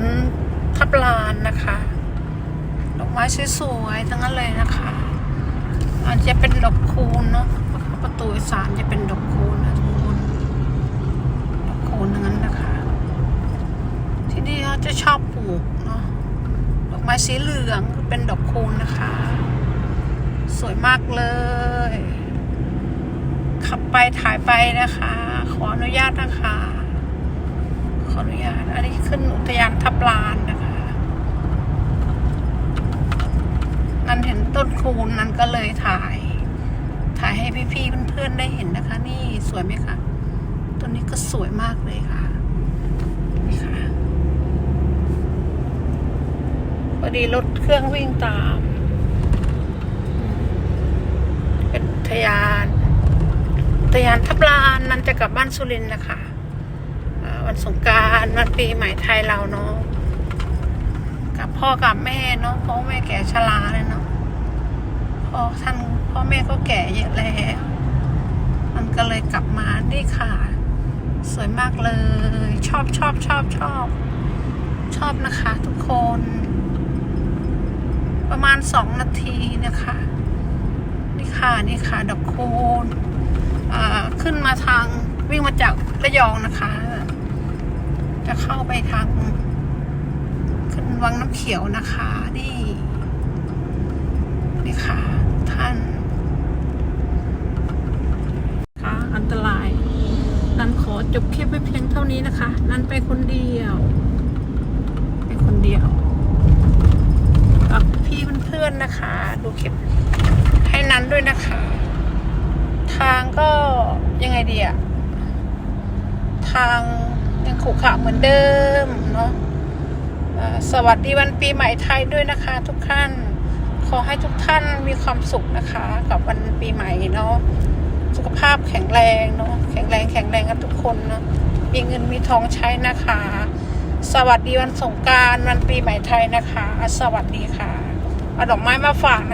นทับลานนะคะดอกไม้สวยๆทั้งนั้นเลยนะคะอาจจะเป็นดอกคูณเนาะประตูสานจะเป็นดอกคูณนะทุกคนดอกคูณนั้นนะคะ ที่นี่เขาจะชอบปลูกเนาะดอกไม้สีเหลืองเป็นดอกคูณนะคะ สวยมากเลย ขับไปถ่ายไปนะคะ ขออนุญาตนะคะ ต้นคูณนั้นก็เลยถ่าย ถ่ายให้พี่ๆเพื่อนๆได้เห็นนะคะ นี่สวยไหมคะต้นนี้ก็สวยมากเลยค่ะนี่ค่ะพอดีรถเครื่องวิ่งตาม เป็นทยานทยานทับลานนันจะกลับบ้านสุรินทร์นะคะวันสงการวันปีใหม่ไทยเราเนาะกับพ่อกับแม่เนาะพ่อแม่แก่ชราเลยเนาะ พ่อท่านพ่อแม่ก็แก่เยอะแล้วมันก็เลยกลับมานี่ค่ะ สวยมากเลย ชอบชอบชอบชอบ ชอบนะคะทุกคน ประมาณสองนาทีนะคะ นี่ค่ะนี่ค่ะดอกคูณขึ้นมาทางวิ่งมาจากระยองนะคะ จะเข้าไปทางขึ้นวังน้ำเขียวนะคะ นี่ นี่ค่ะ ท่านค่ะอันตราย นันขอ จบคลิปไว้เพียงเท่านี้นะคะ นันไปคนเดียว ไปคนเดียวกับพี่เพื่อนๆนะคะ ดูคลิปให้นั้นด้วยนะคะ ทางก็ยังไงดีอะทางยังขรุขระเหมือนเดิมเนาะสวัสดีวันปีใหม่ไทยด้วยนะคะ ทุกท่าน ขอให้ทุกท่านมีความสุขนะคะ กับวันปีใหม่เนาะสุขภาพแข็งแรงเนาะ แข็งแรงแข็งแรงกันทุกคนนะมีเงินมีทองใช้นะคะ สวัสดีวันสงการวันปีใหม่ไทยนะคะ สวัสดีค่ะเอาดอกไม้มาฝากนะ